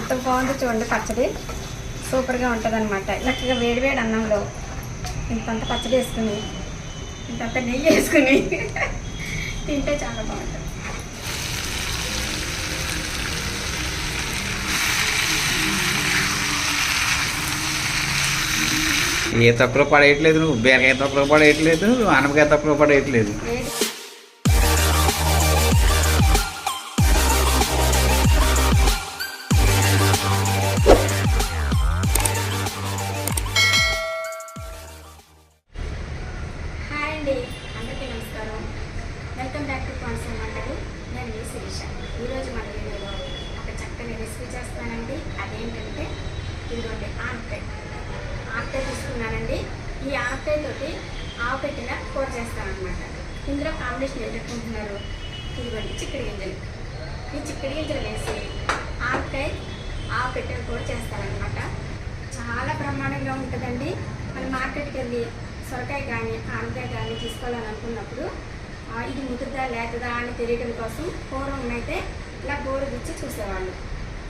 ఎంత బాగుందో చూడండి పచ్చడి. సూపర్గా ఉంటుంది అనమాట చక్కగా వేడి వేడి అన్నంలో ఇంతంత పచ్చడి వేసుకుని ఇంతంత నెయ్యి వేసుకుని తింటే చాలా బాగుంటుంది. ఏ తప్పులో పడేయట్లేదు నువ్వు బీరకాయ తప్పులో పడేయట్లేదు ఆనపకాయ తప్పులో పడేయట్లేదు. ఈ ఆవు పెట్టిన కూర చేస్తానన్నమాట ఇందులో కాంబినేషన్ ఏం పెట్టుకుంటున్నారు ఇదిగోండి చిక్కడి గింజలు. ఈ చిక్కడి గింజలు వేసి ఆనపకాయ ఆవు పెట్టిన కూర చేస్తారనమాట చాలా బ్రహ్మాండంగా ఉంటుందండి. మన మార్కెట్కి వెళ్ళి సొరకాయ కానీ ఆనకాయ కానీ తీసుకోవాలనుకున్నప్పుడు ఇది ముదురుదా లేతదా అని తెలియడం కోసం పూర్వం అయితే ఇలా గోరు గుచ్చి చూసేవాళ్ళు.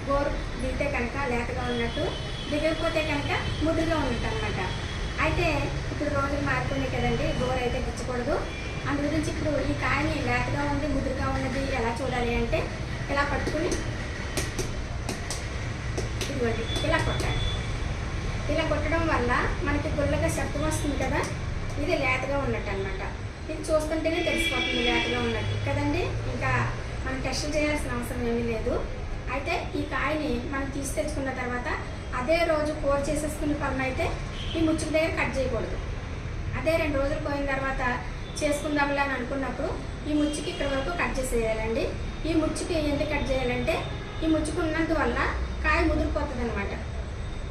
గోరు దిగితే కనుక లేతగా ఉన్నట్టు దిగకపోతే కనుక ముదురుగా ఉన్నట్టు అనమాట అయితే ఇప్పుడు రోజులు మారుతున్నాయి కదండి గోర అయితే గుచ్చకూడదు. అందు గురించి ఇప్పుడు ఈ కాయని లేతగా ఉంది ముదురుగా ఉన్నది ఎలా చూడాలి అంటే ఇలా పట్టుకుని ఇదిగోండి ఇలా కొట్టాలి. ఇలా కొట్టడం వల్ల మనకి గుల్లగా శబ్దం వస్తుంది కదా ఇది లేతగా ఉన్నట్టు అనమాట ఇది చూస్తుంటేనే తెలిసిపోతుంది లేతగా ఉన్నట్టు. కదండి ఇంకా మనం టెస్ట్ చేయాల్సిన అవసరం ఏమీ లేదు. అయితే ఈ కాయని మనం తీసి తెచ్చుకున్న తర్వాత అదే రోజు కోర్ చేసేసుకునే పని అయితే ఈ ముచ్చుకు దగ్గర కట్ చేయకూడదు. అదే రెండు రోజులు పోయిన తర్వాత చేసుకుందాంలే అని అనుకున్నప్పుడు ఈ ముచ్చుకి ఇక్కడ వరకు కట్ చేసేయాలండి. ఈ ముచ్చుకి ఎందుకు కట్ చేయాలంటే ఈ ముచ్చుకు ఉన్నందువల్ల కాయ ముదిరిపోతుంది అనమాట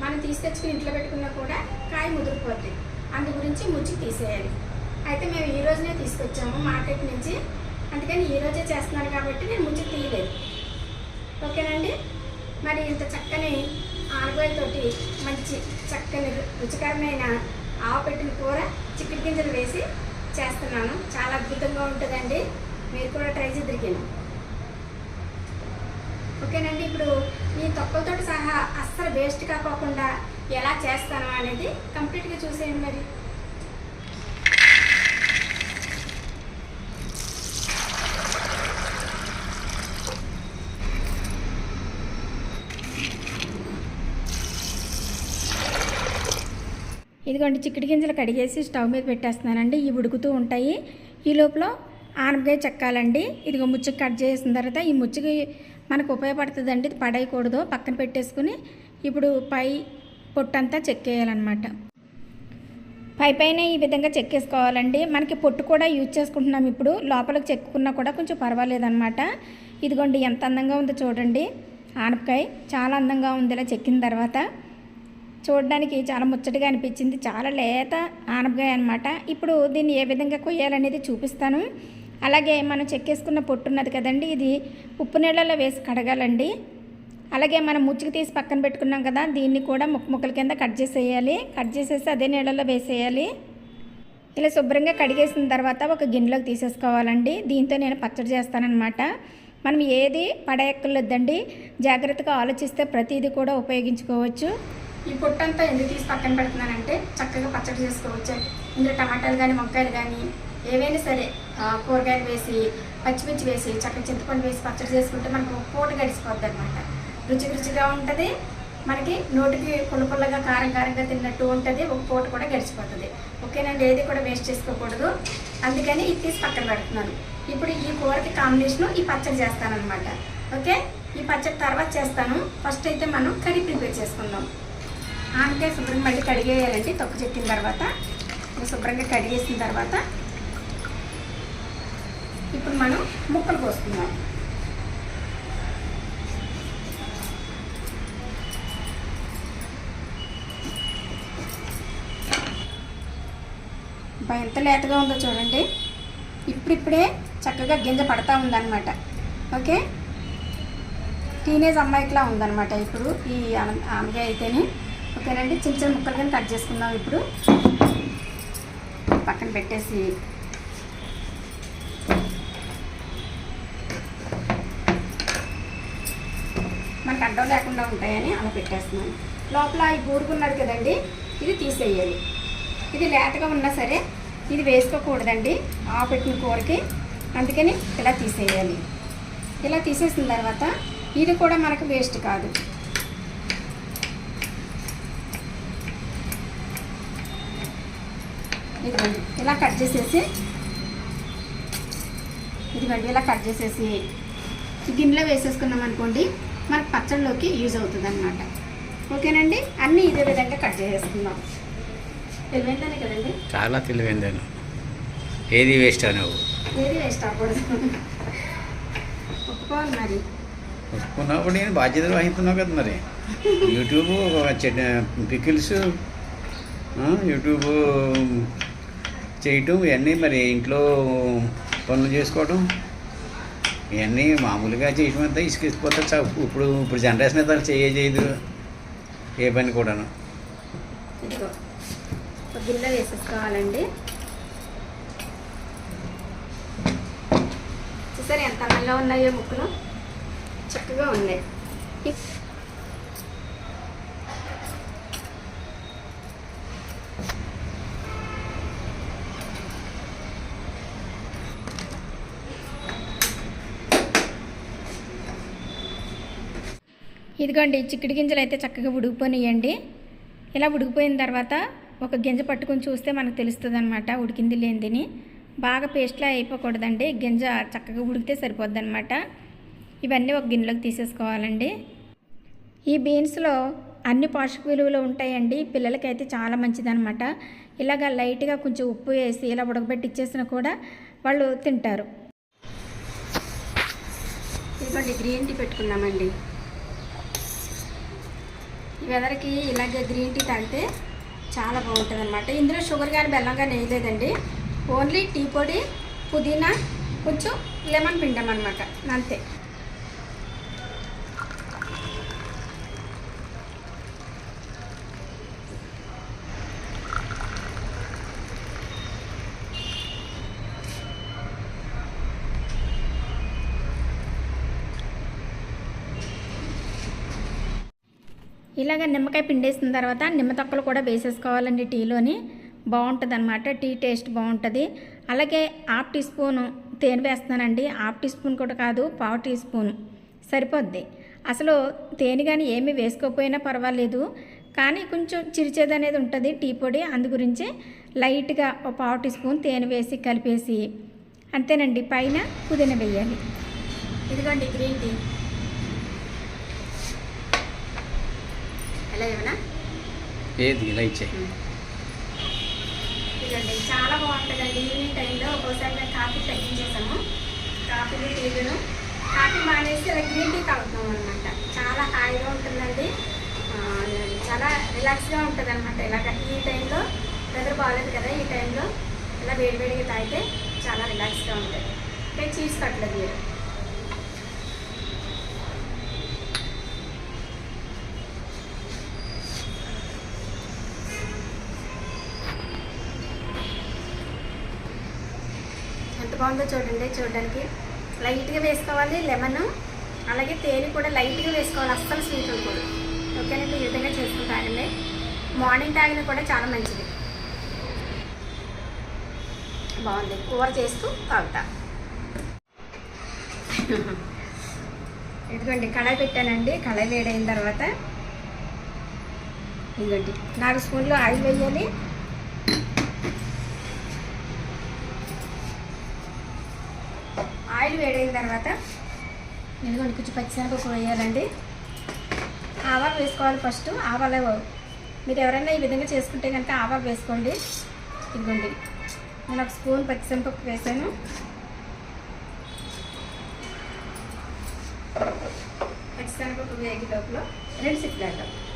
మనం తీసి తెచ్చుకుని ఇంట్లో పెట్టుకున్నా కూడా కాయ ముదిరిపోతుంది అందు గురించి ముచ్చి తీసేయాలి. అయితే మేము ఈ రోజునే తీసుకొచ్చాము మార్కెట్ నుంచి. అందుకని ఈ రోజే చేస్తున్నాను కాబట్టి నేను ముచ్చుకు తీయలేదు. ఓకేనండి? మరి ఇంత చక్కని ఆనగాయలతోటి మంచి చక్కని రుచికరమైన ఆవపెట్టిన కూర చిక్కుడు గింజలు వేసి చేస్తున్నాను. చాలా అద్భుతంగా ఉంటుందండి. మీరు కూడా ట్రై చేద్దరికాను ఓకేనండి ఇప్పుడు ఈ తొక్కలతో సహా అస్సలు వేస్ట్ కాకోకుండా ఎలా చేస్తాను అనేది కంప్లీట్గా చూసేయండి మరి. ఇదిగోండి చిక్కుడు గింజలు కడిగేసి స్టవ్ మీద పెట్టేస్తున్నానండి. ఇవి ఉడుకుతూ ఉంటాయి. ఈ లోపల ఆనపకాయ చెక్కాలండి. ఇదిగో ముచ్చుకు కట్ చేసిన తర్వాత ఈ ముచ్చుకి మనకు ఉపయోగపడుతుందండి. ఇది పడేయకూడదు. పక్కన పెట్టేసుకుని ఇప్పుడు పై పొట్టంతా చెక్కేయాలన్నమాట. పై పైన ఈ విధంగా చెక్కేసుకోవాలండి. మనకి పొట్టు కూడా యూజ్ చేసుకుంటున్నాం ఇప్పుడు. లోపలికి చెక్కుకున్నా కూడా కొంచెం పర్వాలేదన్నమాట. ఇదిగోండి ఎంత అందంగా ఉందో చూడండి. ఆనపకాయ చాలా అందంగా ఉంది ఇలా చెక్కిన తర్వాత. చూడడానికి చాలా ముచ్చటగా అనిపించింది. చాలా లేత ఆనపకాయ అనమాట ఇప్పుడు దీన్ని ఏ విధంగా కొయ్యాలనేది చూపిస్తాను. అలాగే మనం చెక్కేసుకున్న పొట్టు ఉన్నది కదండి ఇది ఉప్పు నీళ్ళలో వేసి కడగాలండి. అలాగే మనం ముచ్చుకు తీసి పక్కన పెట్టుకున్నాం కదా దీన్ని కూడా ముక్క ముక్కల కింద కట్ చేసేయాలి. కట్ చేసేసి అదే నీళ్ళలో వేసేయాలి. ఇలా శుభ్రంగా కడిగేసిన తర్వాత ఒక గిన్నెలోకి తీసేసుకోవాలండి. దీంతో నేను పచ్చడి చేస్తానన్నమాట. మనం ఏది పడేయక్కర్లేదండి. జాగ్రత్తగా ఆలోచిస్తే ప్రతిదీ కూడా ఉపయోగించుకోవచ్చు. ఈ పొట్టంతా ఎందుకు తీసి పక్కన పెడుతున్నానంటే చక్కగా పచ్చడి చేసుకోవచ్చు. ఇందులో టమాటాలు కానీ వంకాయలు కానీ ఏవైనా సరే కూరగాయలు వేసి పచ్చిమిర్చి వేసి చక్కగా చింతపండు వేసి పచ్చడి చేసుకుంటే మనకు పూట గడిచిపోద్ది అనమాట రుచి రుచిగా ఉంటుంది. మనకి నోటికి పుల్ల పుల్లగా కారం కారంగా తిన్నట్టు ఉంటుంది. ఒక పూట కూడా గడిచిపోతుంది. ఓకేనండి ఏది కూడా వేస్ట్ చేసుకోకూడదు. అందుకని ఇది తీసి పక్కన పెడుతున్నాను. ఇప్పుడు ఈ కూరకి కాంబినేషన్ ఈ పచ్చడి చేస్తానన్నమాట. ఓకే? ఈ పచ్చడి తర్వాత చేస్తాను. ఫస్ట్ అయితే మనం కర్రీ ప్రిపేర్ చేసుకుందాం. ఆనకాయ శుభ్రంగా మళ్ళీ కడిగేయాలండి. తొక్కు చెప్పిన తర్వాత శుభ్రంగా కడిగేసిన తర్వాత ఇప్పుడు మనం ముక్కలు పోస్తున్నాం ఎంత లేతగా ఉందో చూడండి. ఇప్పుడిప్పుడే చక్కగా గింజ పడతా ఉందన్నమాట. ఓకే? టీనేజ్ అమ్మాయికిలా ఉందన్నమాట ఇప్పుడు ఈ ఆమె ఆనగాయ అయితేనే ఓకేనండి చిన్న చిన్న ముక్కలు కానీ కట్ చేసుకుందాం ఇప్పుడు. పక్కన పెట్టేసి. మనకు అడ్డం లేకుండా ఉంటాయని అలా పెట్టేస్తున్నాను. లోపల ఈ గూడుకున్నది కదండి ఇది తీసేయాలి. ఇది లేతగా ఉన్నా సరే ఇది వేసుకోకూడదండి ఆ పెట్టిన కూరకి. అందుకని ఇలా తీసేయాలి. ఇలా తీసేసిన తర్వాత ఇది కూడా మనకు వేస్ట్ కాదు. ఇదిగోండి ఇలా కట్ చేసేసి ఇదిగోండి ఇలా కట్ చేసేసి గిన్నెలో వేసేసుకున్నాం అనుకోండి మనకు పచ్చళ్ళలోకి యూజ్ అవుతుంది అనమాట ఓకేనండి? అన్నీ ఇదే విధంగా కట్ చేసేసుకుందాం. తెలివైందని కదండి? చాలా తెలివైందాను ఏది వేస్ట్ నువ్వు ఏది వేస్ట్ అవ్వకూడదు. ఒప్పుకోవాలి మరి. ఒప్పుకున్నప్పుడు నేను బాధ్యతలు వహిస్తున్నావు కదా మరి. యూట్యూబ్ పికిల్స్ యూట్యూబ్ చేయటం ఇవన్నీ మరి ఇంట్లో పనులు చేసుకోవటం ఇవన్నీ మామూలుగా చేయటం అంతా ఇసుకిసిపోతే ఇప్పుడు ఇప్పుడు జనరేషన్ అయితే చేయ చేయదు ఏ పని కూడాను. ఇదిగో వేసేసుకోవాలండి. చూసారు ఎంత అందంగా ఉన్నాయో ముక్కలు చక్కగా ఉన్నాయి. ఇదిగోండి చిక్కుడు గింజలు అయితే చక్కగా ఉడికిపోయినాయండి. ఇలా ఉడికిపోయిన తర్వాత ఒక గింజ పట్టుకొని చూస్తే మనకు తెలుస్తుంది అనమాట ఉడికింది లేనిదిని. బాగా పేస్ట్లా అయిపోకూడదండి గింజ చక్కగా ఉడికితే సరిపోద్ది అనమాట ఇవన్నీ ఒక గిన్నెలోకి తీసేసుకోవాలండి. ఈ బీన్స్లో అన్ని పోషక విలువలు ఉంటాయండి పిల్లలకైతే చాలా మంచిదన్నమాట. ఇలాగ లైట్గా కొంచెం ఉప్పు వేసి ఇలా ఉడకబెట్టి ఇచ్చేసినా కూడా వాళ్ళు తింటారు. ఇదిగోండి గ్రీన్ టీ పెట్టుకున్నామండి వెదర్కి ఇలాగే గ్రీన్ టీ తాగితే చాలా బాగుంటుంది అనమాట ఇందులో షుగర్ కానీ బెల్లం కానీ వేయలేదండి ఓన్లీ టీ పొడి పుదీనా కొంచెం లెమన్ పిండం అనమాట అంతే. ఇలాగ నిమ్మకాయ పిండేసిన తర్వాత నిమ్మ తొక్కలు కూడా వేసేసుకోవాలండి టీలోని. బాగుంటుంది అనమాట టీ టేస్ట్ బాగుంటుంది. అలాగే హాఫ్ టీ స్పూను తేనె వేస్తున్నానండి. హాఫ్ టీ స్పూన్ కూడా కాదు పావు టీ స్పూన్. సరిపోద్ది. అసలు తేనె కానీ ఏమీ వేసుకోకపోయినా పర్వాలేదు. కానీ కొంచెం చిరిచేది అనేది ఉంటుంది టీ పొడి. అందు గురించి లైట్గా ఒక పావు టీ స్పూన్ తేనె వేసి కలిపేసి అంతేనండి. పైన పుదీనా వేయాలి. ఇదిగోండి గ్రీన్ టీ. ఏమన్నా ఏది? ఇలా ఇచ్చాయి ఇదండి చాలా బాగుంటుందండి. ఈవినింగ్ టైంలో ఒక్కోసారి మేము కాఫీ తగ్గించేసాము. కాఫీలు టీలను కాఫీ మానేసి ఇలా గ్రీన్ టీ తాగుతాం అనమాట చాలా హాయిగా ఉంటుందండి. చాలా రిలాక్స్గా ఉంటుంది అనమాట ఇలాగ ఈ టైంలో వెదర్ బాగాలేదు కదా ఈ టైంలో ఇలా వేడివేడిగా తాగితే చాలా రిలాక్స్గా ఉంటుంది. నేను చీజ్ కట్టలేదు మీరు ఎంత బాగుందో చూడండి. చూడడానికి లైట్గా వేసుకోవాలి. లెమన్ అలాగే తేనె కూడా లైట్గా వేసుకోవాలి. అస్సలు స్వీట్ కూడా ఓకేనండి ఈ విధంగా చేసుకుని తాగండి మార్నింగ్ తాగిన కూడా చాలా మంచిది. బాగుంది. కూర చేస్తూ తాగుతా. ఇదిగోండి కళాయి పెట్టానండి. కళాయి వేడైన తర్వాత ఇదిగోండి నాలుగు స్పూన్లు ఆయిల్ వేయాలి ఆయిల్ వేడైన తర్వాత ఇదిగోండి కొంచెం పచ్చిశనగపప్పు వేయాలండి. ఆవాలు వేసుకోవాలి ఫస్ట్. ఆవాలు మీరు ఎవరైనా ఈ విధంగా చేసుకుంటే కనుక ఆవాలు వేసుకోండి. ఇదిగోండి నేను ఒక స్పూన్ పచ్చిశనగపప్పు వేసాను. పచ్చిశనగపప్పు వేగి లోపల రెండు సిప్లాలు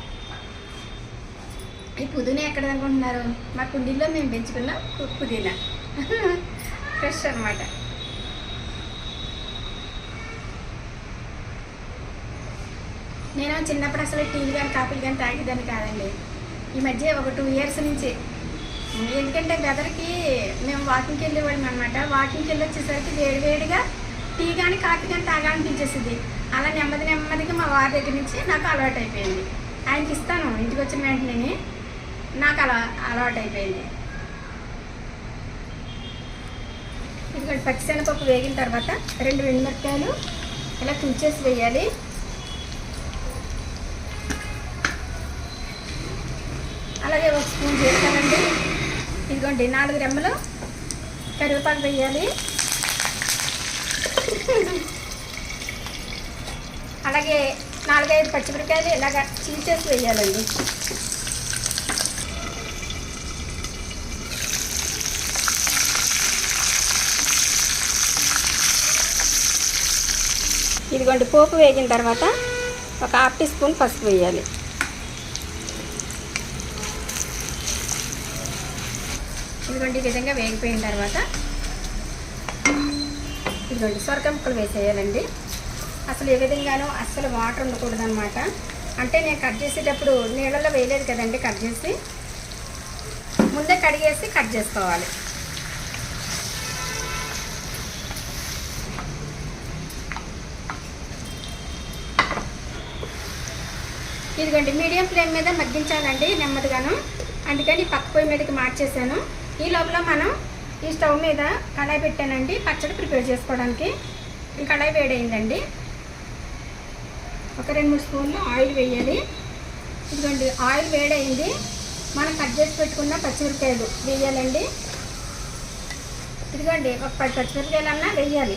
ఈ పుదీనా ఎక్కడ అనుకుంటున్నారు? మా కుండీల్లో మేము పెంచుకున్న పు- పుదీనా. ఫ్రెష్ అనమాట నేను చిన్నప్పుడు అసలు టీలు కానీ కాఫీలు కానీ తాగేదాన్ని కాదండి. ఈ మధ్య ఒక టూ ఇయర్స్ నుంచి. ఎందుకంటే వెదర్కి మేము వాకింగ్కి వెళ్ళేవాళ్ళం అనమాట వాకింగ్కి వెళ్ళి వచ్చేసరికి వేడివేడిగా టీ కానీ కాఫీ కానీ తాగాలనిపించేసింది. అలా నెమ్మది నెమ్మదిగా మా వారి దగ్గర నుంచి నాకు అలవాటు అయిపోయింది. ఆయనకి ఇస్తాను ఇంటికి వచ్చిన వెంటనే నాకు అలా అలవాటు అయిపోయింది. ఇదిగోండి పచ్చిశనగపప్పు వేగిన తర్వాత రెండు ఎండుమిరపకాయలు ఇలా తుంచేసి వేయాలి. అలాగే ఒక స్పూన్ చేస్తానండి ఇదిగోండి నాలుగు రెమ్మలు కరివేపాకు వేయాలి. అలాగే నాలుగైదు పచ్చిమిరకాయలు ఇలాగ చీల్చేసి వేయాలండి. ఇదిగోండి పోపు వేగిన తర్వాత ఒక హాఫ్ టీ స్పూన్ పసుపు వేయాలి. ఇదిగోండి ఈ విధంగా వేగిపోయిన తర్వాత ఇదిగోండి సొరకాయ ముక్కలు వేసేయాలండి. అసలు ఏ విధంగానూ అస్సలు వాటర్ ఉండకూడదు అనమాట అంటే నేను కట్ చేసేటప్పుడు నీళ్ళల్లో వేయలేదు కదండి కట్ చేసి. ముందే కడిగేసి కట్ చేసుకోవాలి. ఇదిగోండి మీడియం ఫ్లేమ్ మీద మగ్గించాలండి నెమ్మదిగాను. అందుకని పక్క పొయ్యి మీదకి మార్చేసాను ఈ లోపల మనం ఈ స్టవ్ మీద కడాయి పెట్టానండి పచ్చడి ప్రిపేర్ చేసుకోవడానికి. ఈ కడాయి వేడైందండి. ఒక రెండు మూడు స్పూన్లు ఆయిల్ వేయాలి. ఇదిగోండి ఆయిల్ వేడైంది. మనం కట్ చేసి పెట్టుకున్న పచ్చిమిరపకాయలు వేయాలండి. ఇదిగోండి ఒక పది పచ్చిమిరపకాయలన్నా వేయాలి.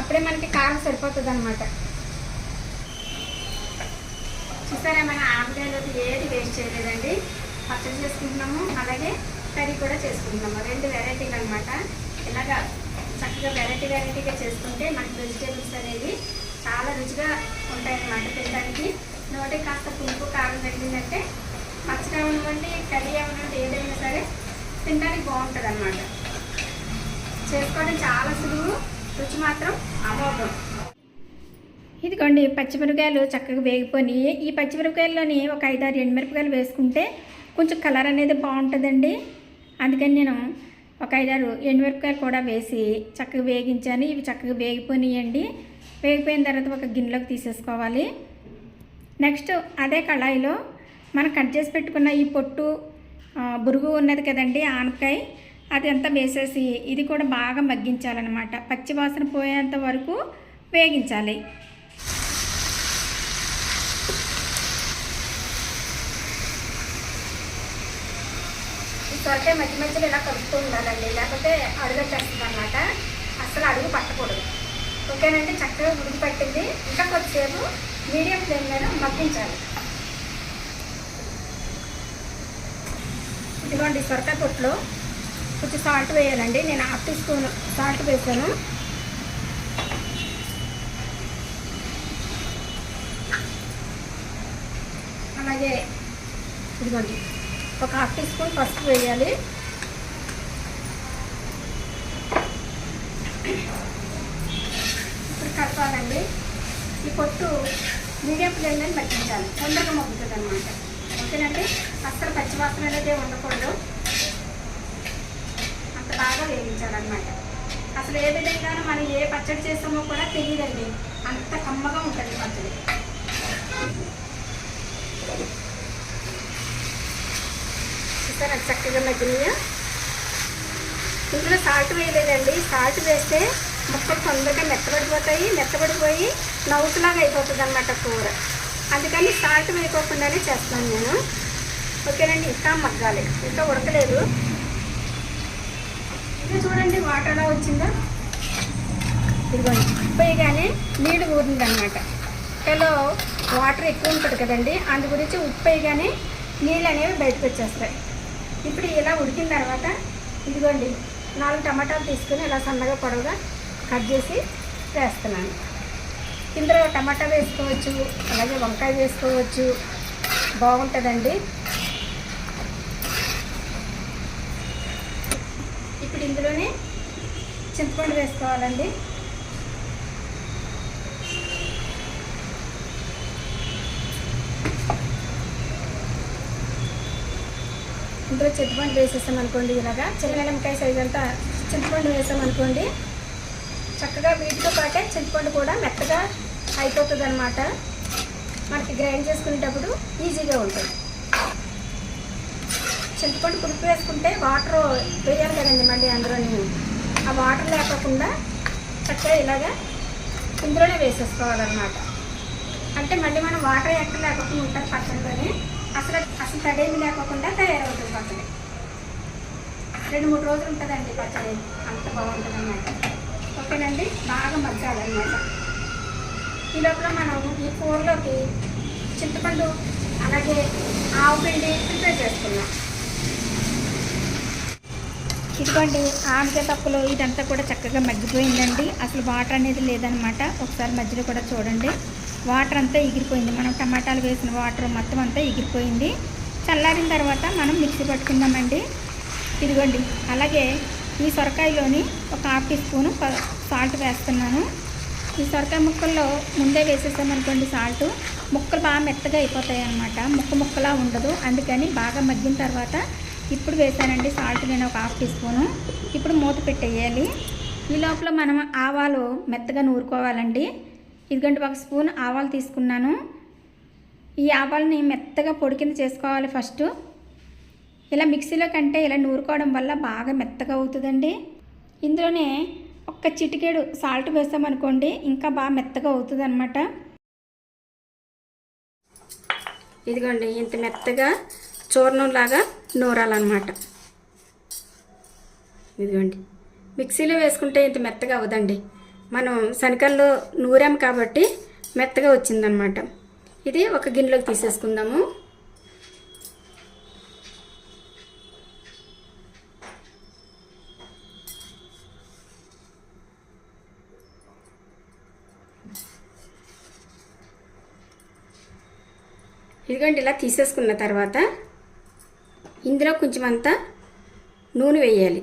అప్పుడే మనకి కారం సరిపోతుంది అనమాట చూసారా మన ఆవకాయలు ఏది వేస్ట్ చేయలేదండి. పచ్చడి చేసుకుంటున్నాము. అలాగే కర్రీ కూడా చేసుకుంటున్నాము. రెండు వెరైటీలు అనమాట ఇలాగా చక్కగా వెరైటీ వెరైటీగా చేసుకుంటే మనకి వెజిటేబుల్స్ అనేవి చాలా రుచిగా ఉంటాయన్నమాట తినడానికి. నోటికి కాస్త పులుపు కారం తగ్గిందంటే పచ్చడి అవనివ్వండి కర్రీ అవనివ్వండి ఏదైనా సరే తినడానికి బాగుంటుంది అనమాట చేసుకోవడం చాలా సులువు రుచి మాత్రం అమోఘం. ఇదిగోండి పచ్చిమిరపకాయలు చక్కగా వేగిపోయి ఈ పచ్చిమిరపకాయల్లోని ఒక ఐదారు ఎండుమిరపకాయలు వేసుకుంటే కొంచెం కలర్ అనేది బాగుంటుందండి. అందుకని నేను ఒక ఐదారు ఎండుమిరపకాయలు కూడా వేసి చక్కగా వేగించాను. ఇవి చక్కగా వేగిపోయినాయండి వేగిపోయిన తర్వాత ఒక గిన్నెలోకి తీసేసుకోవాలి. నెక్స్ట్ అదే కళాయిలో మనం కట్ చేసి పెట్టుకున్న ఈ పొట్టు బురుగు ఉన్నది కదండి ఆనపకాయ అది అంతా వేసేసి ఇది కూడా బాగా మగ్గించాలన్నమాట. పచ్చి వాసన పోయేంత వరకు వేగించాలి. సొరకాయ మధ్య మధ్యలో ఇలా కలుపుతూ ఉండాలండి లేకపోతే అడుగు వచ్చేస్తుంది అనమాట అసలు అడుగు పట్టకూడదు. ఓకేనండి? చక్కగా ఉడికి పట్టింది. ఇంకా కొద్దిసేపు మీడియం ఫ్లేమ్ మీద మగ్గించాలి. ఇదిగోండి సొరకాయ పొట్టులో కొంచెం సాల్ట్ వేయాలండి. నేను హాఫ్ టీ స్పూన్ సాల్ట్ వేసాను. అలాగే ఇదిగోండి. ఒక హాఫ్ టీ స్పూన్ పసుపు వేయాలి. ఇప్పుడు కలపాలండి. ఈ పొట్టు మీడియం ఫ్లేమ్లో పట్టించాలి. తొందరగా మొగ్గుతుంది అనమాట ఓకేనండి? అస్సలు పచ్చివాసన అనేది ఉండకూడదు. అంత బాగా వేయించాలన్నమాట. అసలు ఏ విధంగానూ మనం ఏ పచ్చడి చేస్తామో కూడా తెలియదండి. అంత కమ్మగా ఉంటుంది పచ్చడి. చూసారా చక్కగా మగ్గినాయా ఇందులో సాల్ట్ వేయలేదండి. సాల్ట్ వేస్తే ముక్కలు తొందరగా మెత్తబడిపోతాయి. మెత్తబడిపోయి నవ్వులాగా అయిపోతుంది అనమాట కూర. అందుకని సాల్ట్ వేయకోకుండానే చేస్తాను నేను. ఓకేనండి ఇంకా మగ్గాలి. ఇంకా ఉడకలేదు. ఇది చూడండి వాటర్ ఎలా వచ్చిందో. ఇదిగోండి. ఉప్పేయగానే నీళ్ళు ఊరింది అనమాట వాటర్ ఎక్కువ ఉంటుంది కదండి అందు గురించి ఉప్పు వేయగానే నీళ్ళు అనేవి బయటకు వచ్చేస్తాయి. ఇప్పుడు ఇలా ఉడికిన తర్వాత ఇదిగోండి నాలుగు టమాటాలు తీసుకుని ఇలా సన్నగా పొడవుగా కట్ చేసి వేస్తున్నాను. ఇందులో టమాటా వేసుకోవచ్చు అలాగే వంకాయ వేసుకోవచ్చు. బాగుంటుందండి. ఇప్పుడు ఇందులోనే చింతపండు వేసుకోవాలండి. ఇందులో చింతపండు వేసేసాం అనుకోండి ఇలాగా. చిన్నగనకాయ సైజ్ అంతా చింతపండు వేసాం అనుకోండి. చక్కగా వీటితో పాటే చింతపండు కూడా మెత్తగా అయిపోతుంది అనమాట మనకి గ్రైండ్ చేసుకునేటప్పుడు ఈజీగా ఉంటుంది. చింతపండు పులుపు వేసుకుంటే వాటర్ వేయాలి కదండి మళ్ళీ అందులోని. ఆ వాటర్ లేకుండా చక్కగా ఇలాగా ఇందులోనే వేసేసుకోవాలన్నమాట. అంటే మళ్ళీ మనం వాటర్ ఎక్కడ లేకుండా ఉంటుంది పక్కనగానే అసలు అసలు తడేమి లేకోకుండా తయారవుతుంది పచ్చడి. రెండు మూడు రోజులు ఉంటుందండి పచ్చడి. అంత బాగుంటుంది అన్నమాట ఓకేనండి? బాగా మగ్గాలన్నమాట. ఈ లోపల మనం ఈ కూరలోకి చింతపండు అలాగే ఆవు పిండి ప్రిపేర్ చేసుకున్నాం ఇదిగోండి ఆమె తప్పులు ఇదంతా కూడా చక్కగా మగ్గిపోయిందండి. అసలు వాటర్ అనేది లేదనమాట ఒకసారి మధ్యలో కూడా చూడండి. వాటర్ అంతా ఎగిరిపోయింది. మనం టమాటాలు వేసిన వాటర్ మొత్తం అంతా ఎగిరిపోయింది. చల్లారిన తర్వాత మనం మిక్సీ పట్టుకుందామండి. ఇదిగోండి. అలాగే ఈ సొరకాయలోని ఒక హాఫ్ టీ స్పూను సాల్ట్ వేస్తున్నాను. ఈ సొరకాయ ముక్కల్లో ముందే వేసేసామనుకోండి సాల్ట్. ముక్కలు బాగా మెత్తగా అయిపోతాయి అన్నమాట. ముక్క ముక్కలా ఉండదు. అందుకని బాగా మగ్గిన తర్వాత ఇప్పుడు వేసానండి సాల్ట్ నేను ఒక హాఫ్ టీ స్పూను. ఇప్పుడు మూత పెట్టేయాలి. ఈ లోపల మనం ఆవాలు మెత్తగా నూరుకోవాలండి. ఇదిగంటే ఒక స్పూన్ ఆవాలు తీసుకున్నాను. ఈ ఆవాలని మెత్తగా పొడి కింద చేసుకోవాలి ఫస్ట్. ఇలా మిక్సీలో కంటే ఇలా నూరుకోవడం వల్ల బాగా మెత్తగా అవుతుందండి. ఇందులోనే ఒక్క చిటికేడు సాల్ట్ వేసామనుకోండి ఇంకా బాగా మెత్తగా అవుతుంది అనమాట ఇదిగోండి ఇంత మెత్తగా చూర్ణంలాగా నూరాలన్నమాట. ఇదిగోండి మిక్సీలో వేసుకుంటే ఇంత మెత్తగా అవుదండి మనం శనకల్లో నూరాం కాబట్టి మెత్తగా వచ్చిందనమాట. ఇది ఒక గిన్నెలోకి తీసేసుకుందాము. ఇదిగోండి ఇలా తీసేసుకున్న తర్వాత ఇందులో కొంచెం అంతా నూనె వేయాలి.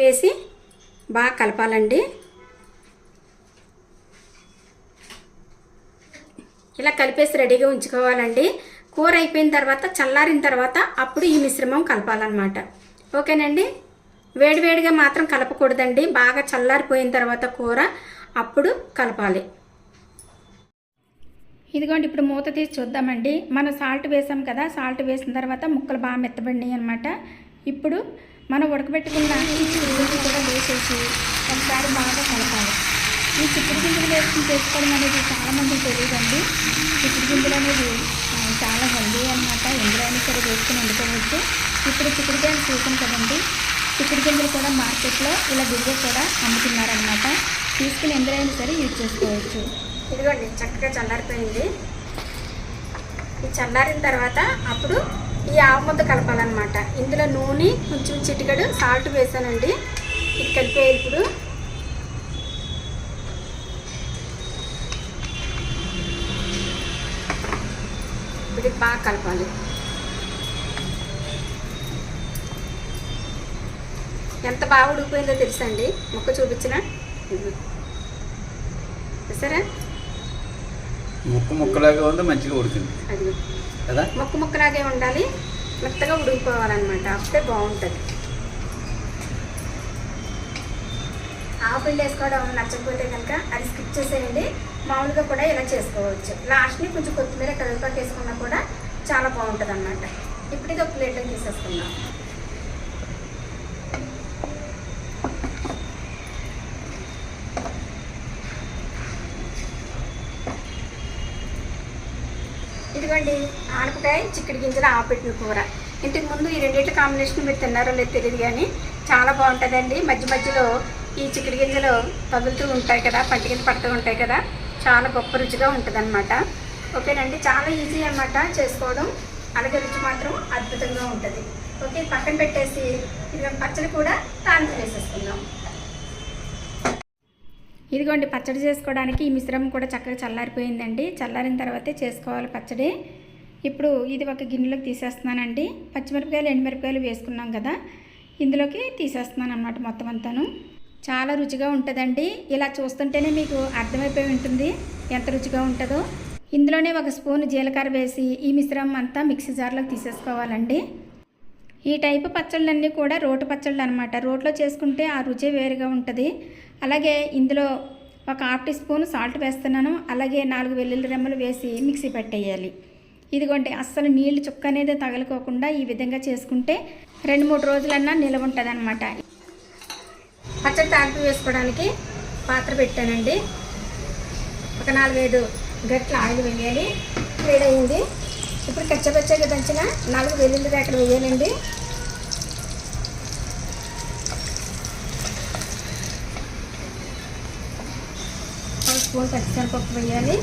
వేసి బాగా కలపాలండి. ఇలా కలిపేసి రెడీగా ఉంచుకోవాలండి. కూర అయిపోయిన తర్వాత చల్లారిన తర్వాత అప్పుడు ఈ మిశ్రమం కలపాలన్నమాట. ఓకేనండి? వేడివేడిగా మాత్రం కలపకూడదండి. బాగా చల్లారిపోయిన తర్వాత కూర అప్పుడు కలపాలి. ఇదిగోండి ఇప్పుడు మూత తీసి చూద్దామండి. మనం సాల్ట్ వేసాం కదా సాల్ట్ వేసిన తర్వాత ముక్కలు బాగా మెత్తబడినాయి అనమాట ఇప్పుడు మనం ఉడకబెట్టుకున్న ఈ చిక్కుడు గింజలు కూడా వేసేసి ఒకసారి బాగా కలపాలి. ఈ చిక్కుడు గింజలు వేసుకుని చేసుకోవడం అనేది చాలామంది తెలియదండి. చిక్కుడు గింజలు అనేది చాలా హెల్దీ అనమాట ఎందులోనైనా సరే వేసుకుని వండుకోవచ్చు. ఇప్పుడు చిక్కుడుకాయలు సీజన్ కదండి. చిక్కుడు గింజలు కూడా మార్కెట్లో ఇలా విడిగా కూడా అమ్ముతున్నారనమాట తీసుకుని ఎందులైనా సరే యూజ్ చేసుకోవచ్చు. ఇదిగోండి చక్కగా చల్లారిపోయింది. ఈ చల్లారిన తర్వాత అప్పుడు ఈ ఆవు ముద్ద కలపాలన్నమాట. ఇందులో నూనె కొంచెం చిటికడు సాల్ట్ వేసానండి. ఇది కలిపే ఇప్పుడు. ఇది బాగా కలపాలి. ఎంత బాగా ఉడికిపోయిందో తెలుసండి మొక్క చూపించిన? సరే ముక్క ముక్కలాగా ఉంది మంచిగా ఉడికింది. అది. కదా? ముక్క ముక్కలాగే ఉండాలి. మెత్తగా ఉడికిపోవాలన్నమాట. అప్పుడే బాగుంటుంది. ఆపిల్ వేసుకోవడం నచ్చకపోతే కనుక అది స్కిప్ చేసేయండి. మామూలుగా కూడా ఇలా చేసుకోవచ్చు. లాస్ట్ని కొంచెం కొత్తిమీర కరివేపాకు వేసుకున్నా కూడా చాలా బాగుంటుంది అన్నమాట ఇప్పుడు ఇది ఒక ప్లేట్లోకి తీసేసుకుందాం. ఇదిగోండి ఆనపకాయ చిక్కడి గింజలు ఆపెట్టిన కూర. ఇంతకు ముందు ఈ రెండింటి కాంబినేషన్ మీరు తిన్నారో లేదో తెలియదు కానీ చాలా బాగుంటుందండి. మధ్య మధ్యలో ఈ చిక్కడి గింజలు తగులుతూ ఉంటాయి కదా పంట పడుతూ ఉంటాయి కదా చాలా గొప్ప రుచిగా ఉంటుంది ఓకేనండి చాలా ఈజీ అన్నమాట చేసుకోవడం. అలాగే రుచి మాత్రం అద్భుతంగా ఉంటుంది. ఓకే పక్కన పెట్టేసి ఇది పచ్చడి కూడా తాను వేసేసుకుందాం. ఇదిగోండి పచ్చడి చేసుకోవడానికి ఈ మిశ్రమం కూడా చక్కగా చల్లారిపోయిందండి. చల్లారిన తర్వాతే చేసుకోవాలి పచ్చడి. ఇప్పుడు ఇది ఒక గిన్నెలోకి తీసేస్తున్నానండి. పచ్చిమిరపకాయలు ఎండుమిరపకాయలు వేసుకున్నాం కదా ఇందులోకి తీసేస్తున్నాను అన్నమాట మొత్తం అంతాను. చాలా రుచిగా ఉంటుందండి. ఇలా చూస్తుంటేనే మీకు అర్థమైపోయి ఉంటుంది ఎంత రుచిగా ఉంటుందో. ఇందులోనే ఒక స్పూన్ జీలకర్ర వేసి ఈ మిశ్రమం అంతా మిక్సీ జార్లోకి తీసేసుకోవాలండి. ఈ టైపు పచ్చళ్ళన్నీ కూడా రోటి పచ్చళ్ళు అనమాట రోట్లో చేసుకుంటే ఆ రుచి వేరుగా ఉంటుంది. అలాగే ఇందులో ఒక హాఫ్ టీ స్పూన్ సాల్ట్ వేస్తున్నాను. అలాగే నాలుగు వెల్లుల్లి రెమ్మలు వేసి మిక్సీ పెట్టేయాలి. ఇదిగోండి అస్సలు నీళ్ళు చుక్క అనేది తగలుకోకుండా ఈ విధంగా చేసుకుంటే రెండు మూడు రోజులన్నా నిలవ ఉంటుంది అనమాట పచ్చడి తాలిపి వేసుకోవడానికి పాత్ర పెట్టానండి. ఒక నాలుగైదు గట్ల ఆయిల్ వేయాలి. వేడయింది. ఇప్పుడు కచ్చపచ్చగా దంచిన నాలుగు వెల్లుల్లి అక్కడ వేయాలండి. ఒక స్పూన్ పచ్చిసరిపప్పు వేయాలి.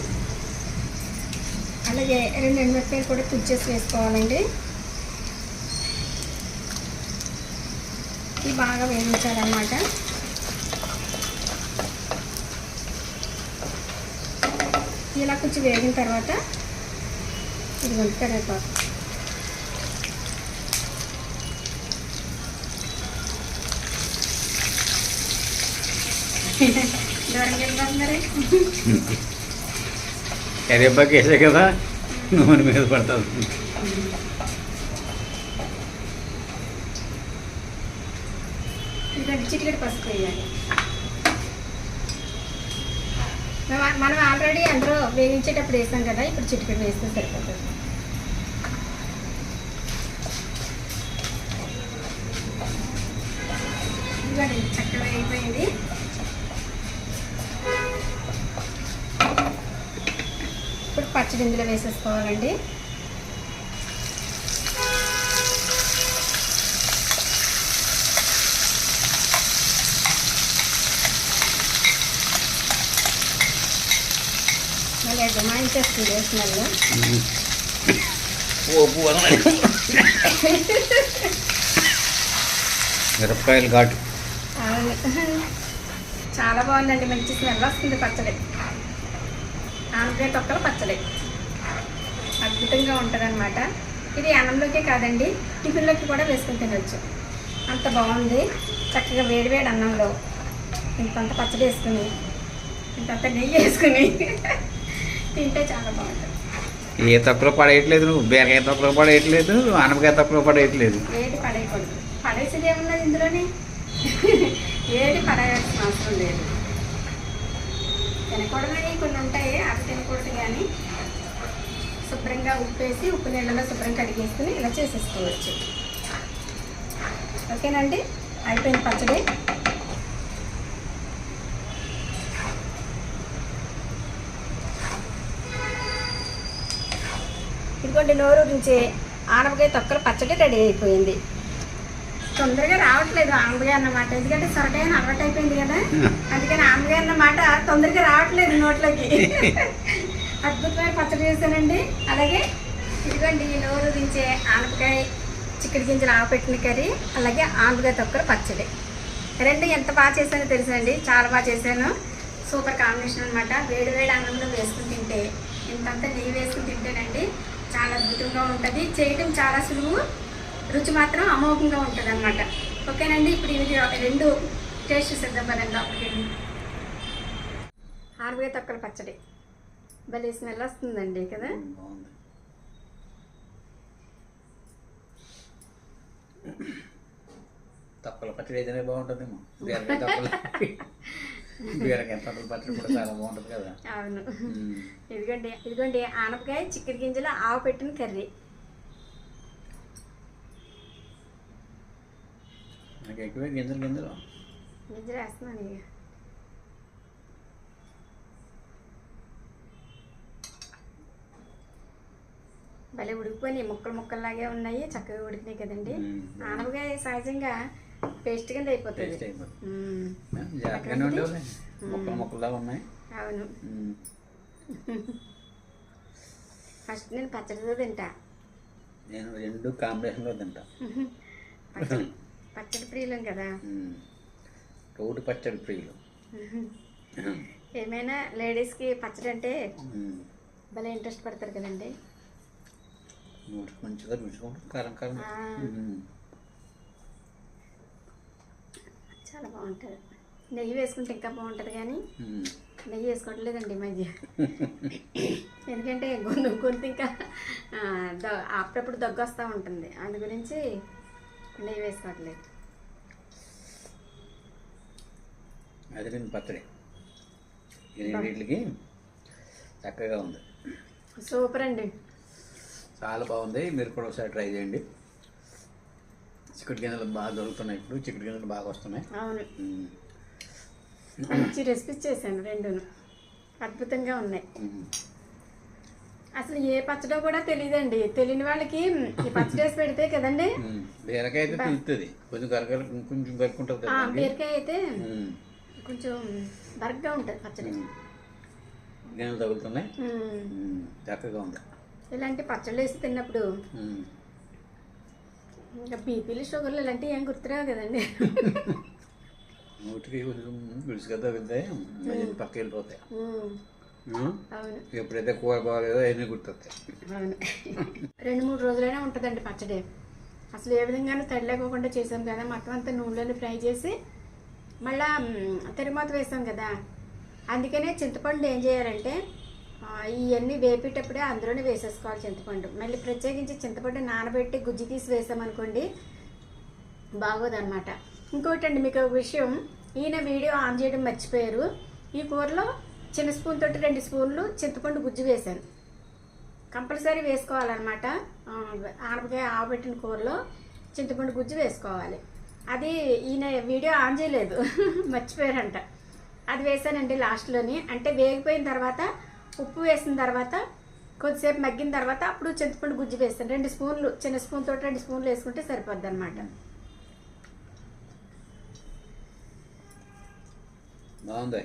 అలాగే రెండు ఎండుమిరపకాయలు కూడా కుచ్చేసి వేసుకోవాలండి. ఇవి బాగా వేయించాలన్నమాట. ఇలా కొంచెం వేగిన తర్వాత ఇదిగోండి కరివేపాకు దూరంగా వెళ్ళిపోతున్నారు కరివేపాకు వేసే కదా. నూనె మీద పడుతుంది చిటికెడు పసుపు వేయాలి. మనం- ఆల్రెడీ అందులో వేయించేటప్పుడు వేసాం కదా ఇప్పుడు చిటికెడు వేస్తే సరిపోతుంది. చక్కగా అయిపోయింది. ఇప్పుడు పచ్చడి ఇందులో వేసేసుకోవాలండి. మళ్ళీ ఓపు అన్నాడు. మిరపకాయలు ఘాటు. అవును చాలా బాగుందండి. మంచి స్మెల్ వస్తుంది పచ్చడి. ఆనపకాయ తొక్కల పచ్చడి. అద్భుతంగా ఉంటుంది అనమాట ఇది అన్నంలోకే కాదండి టిఫిన్లోకి కూడా వేసుకుని తినొచ్చు. అంత బాగుంది. చక్కగా వేడివేడి అన్నంలో ఇంతంత పచ్చడి వేసుకుని ఇంతంత నెయ్యి వేసుకుని తింటే చాలా బాగుంటుంది. ఏ తక్కువ పడేయట్లేదు నువ్వు. బీరకాయ తక్కువ పడేయట్లేదు ఆనపకాయ తక్కువ పడేయట్లేదు. ఏది పడేయకూడదు. పడేసేది ఏమున్నది ఇందులోనే? ఏది పడేయాల్సిన అవసరం లేదు. తినకూడదని కొన్ని ఉంటాయి అవి తినకూడదు కానీ శుభ్రంగా ఉప్పేసి ఉప్పు నీళ్ళలో శుభ్రం కడిగేసుకుని ఇలా చేసేసుకోవచ్చు. ఓకేనండి? అయిపోయిన పచ్చడి. ఇదిగోండి నోరు నుంచి ఆనపకాయ తొక్కల పచ్చడి రెడీ అయిపోయింది. తొందరగా రావట్లేదు ఆనపకాయ అన్నమాట ఎందుకంటే సొరకాయ అలవాటు అయిపోయింది కదా. అందుకని ఆనపకాయ అన్నమాట తొందరగా రావట్లేదు నోట్లోకి. అద్భుతమైన పచ్చడి చేశానండి అలాగే ఇదిగోండి ఈ నోరు దించే ఆనపకాయ చిక్కడి గింజలు ఆవపెట్టిన కర్రీ అలాగే ఆనపకాయ తొక్కల పచ్చడి. రెండు ఎంత బాగా చేశానో తెలుసండి చాలా బాగా చేశాను. సూపర్ కాంబినేషన్ అనమాట వేడి వేడి అన్నంలో వేసుకుని తింటే ఇంతంతా నెయ్యి వేసుకుని తింటేనండి చాలా అద్భుతంగా ఉంటుంది. చేయటం చాలా సులువు. రుచి మాత్రం అమోఘంగా ఉంటుంది అనమాట ఓకేనండి? ఇప్పుడు ఇవి రెండు టేస్ట్ సిద్ధం పదండి అప్పటికి. ఆరుగా తొక్కల పచ్చడి. భలే స్మెల్ వస్తుందండి కదా? తక్కువ పచ్చడి అయితేనే బాగుంటుందేమో. బీరకాయ తక్కువ. బీరకాయ తక్కువ పచ్చడి కూడా చాలా బాగుంటుంది కదా. అవును. ఇదిగోండి ఇదిగోండి ఆనపకాయ చిక్కడి గింజలు ఆవు పెట్టిన కర్రీ. నాకు ఎక్కువ గింజలు గింజలు. గింజలు వేస్తున్నాను ఇక. భలే ఉడికిపోయినాయి ముక్కలు ముక్కల్లాగే ఉన్నాయి చక్కగా ఉడికినాయి కదండి. ఆనపకాయ సహజంగా పేస్ట్ కింద అయిపోతుంది. మొక్కలు మొక్కలా ఉన్నాయి. అవును. ఫస్ట్ నేను పచ్చడితో తింటా. నేను రెండు కాంబినేషన్లో తింటా. పచ్చడి ప్రియులం కదా. రోడ్డు పచ్చడి ప్రియులు ఏమైనా లేడీస్కి పచ్చడి అంటే. భలే ఇంట్రెస్ట్ పడతారు కదండి మంచిగా రుచిగా కారం కారం. చాలా బాగుంటుంది నెయ్యి వేసుకుంటే ఇంకా బాగుంటుంది కానీ. నెయ్యి వేసుకోవట్లేదండి మధ్య ఎందుకంటే గొంతు గొంతు ఇంకా అప్పుడప్పుడు దగ్గు వస్తూ ఉంటుంది అందు గురించి నెయ్యి వేసుకోవట్లేదు అది రెండు పచ్చడి రెండింటికి చక్కగా ఉంది. సూపర్ అండి. చాలా బాగుంది. మీరు కూడా ఒకసారి ట్రై చేయండి. చిక్కుడు గింజలు బాగా దొరుకుతున్నాయి ఇప్పుడు. చిక్కుడు గింజలు బాగా వస్తున్నాయి. అవును. మంచి రెసిపీస్ చేశాను రెండును. అద్భుతంగా ఉన్నాయి. అసలు ఏ పచ్చడో కూడా తెలియదండి తెలియని వాళ్ళకి ఈ పచ్చడి వేసి పెడితే కదండి. బీరకాయ అయితే తెలుస్తుంది కొంచెం కరకర కొంచెం కదండి బీరకాయ అయితే. కొంచెం బరగ్గా ఉంటుంది పచ్చడి. గింజలు తగులుతున్నాయి. చక్కగా ఉంది. ఇలాంటి పచ్చళ్ళు వేసి తిన్నప్పుడు. ఇంకా బీపీలు షుగర్లు ఇలాంటివి ఏం గుర్తురావు కదండి. నోటికి కొంచెం విడుసుగా తగులుతాయి. మళ్ళీ పక్క వెళ్ళిపోతాయి. ఎప్పుడైతే కూర బాగాలేదో అవన్నీ గుర్తొస్తాయి. రెండు మూడు రోజులైనా ఉంటుందండి పచ్చడి. అసలు ఏ విధంగానూ తడి లేకోకుండా చేసాం కదా మొత్తం అంతా నూనెలో ఫ్రై చేసి మళ్ళా తిరుమత వేసాం కదా. అందుకనే చింతపండు ఏం చేయాలంటే ఇవన్నీ వేపేటప్పుడే అందులోనే వేసేసుకోవాలి చింతపండు. మళ్ళీ ప్రత్యేకించి చింతపండు నానబెట్టి గుజ్జు తీసి వేసామనుకోండి బాగోదన్నమాట. ఇంకోటి అండి మీకు ఒక విషయం ఈయన వీడియో ఆన్ చేయడం మర్చిపోయారు. ఈ కూరలో చిన్న స్పూన్ తోటి రెండు స్పూన్లు చింతపండు గుజ్జు వేశాను. కంపల్సరీ వేసుకోవాలన్నమాట. ఆ, ఆనపకాయ ఆవబెట్టిన కూరలో చింతపండు గుజ్జు వేసుకోవాలి. అది ఈయన వీడియో ఆన్ చేయలేదు. మర్చిపోయారంట. అది వేసానండి లాస్ట్లోని. అంటే వేగిపోయిన తర్వాత ఉప్పు వేసిన తర్వాత కొద్దిసేపు మగ్గిన తర్వాత అప్పుడు చింతపండు గుజ్జు వేస్తాను. రెండు స్పూన్లు చిన్న స్పూన్ తోటి రెండు స్పూన్లు వేసుకుంటే సరిపోద్ది అనమాట బాగుంది.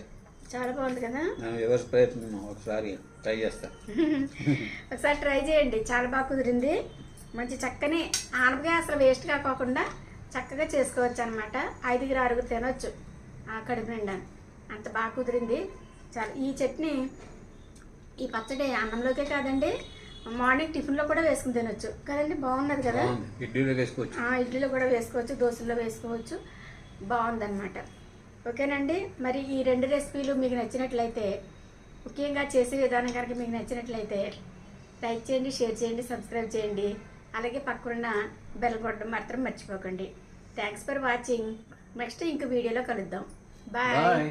చాలా బాగుంది కదా? నేను రివర్స్ ప్రయత్నం? ఒకసారి ట్రై చేస్తా. ఒకసారి ట్రై చేయండి. చాలా బాగా కుదిరింది. మంచి చక్కని ఆనపకాయ అసలు వేస్ట్ కాకోకుండా చక్కగా చేసుకోవచ్చు అనమాట ఐదుగురు ఆరుగురు తినొచ్చు ఆ కడుపు నిండా. అంత బాగా కుదిరింది. చాలా ఈ చట్నీ ఈ పచ్చడి అన్నంలోకే కాదండి మార్నింగ్ టిఫిన్లో కూడా వేసుకుని తినొచ్చు. కదండి? బాగున్నది కదా? ఇడ్లీలో వేసుకోవచ్చు. ఆ, ఇడ్లీలో కూడా వేసుకోవచ్చు దోశల్లో వేసుకోవచ్చు. బాగుందన్నమాట. ఓకేనండి? మరి ఈ రెండు రెసిపీలు మీకు నచ్చినట్లయితే ముఖ్యంగా చేసే విధానం కనుక మీకు నచ్చినట్లయితే లైక్ చేయండి షేర్ చేయండి సబ్స్క్రైబ్ చేయండి. అలాగే పక్కన బెల్ కొట్టడం మాత్రం మర్చిపోకండి. Thanks for watching. నెక్స్ట్ ఇంక వీడియోలో కలుద్దాం. బాయ్. బాయ్.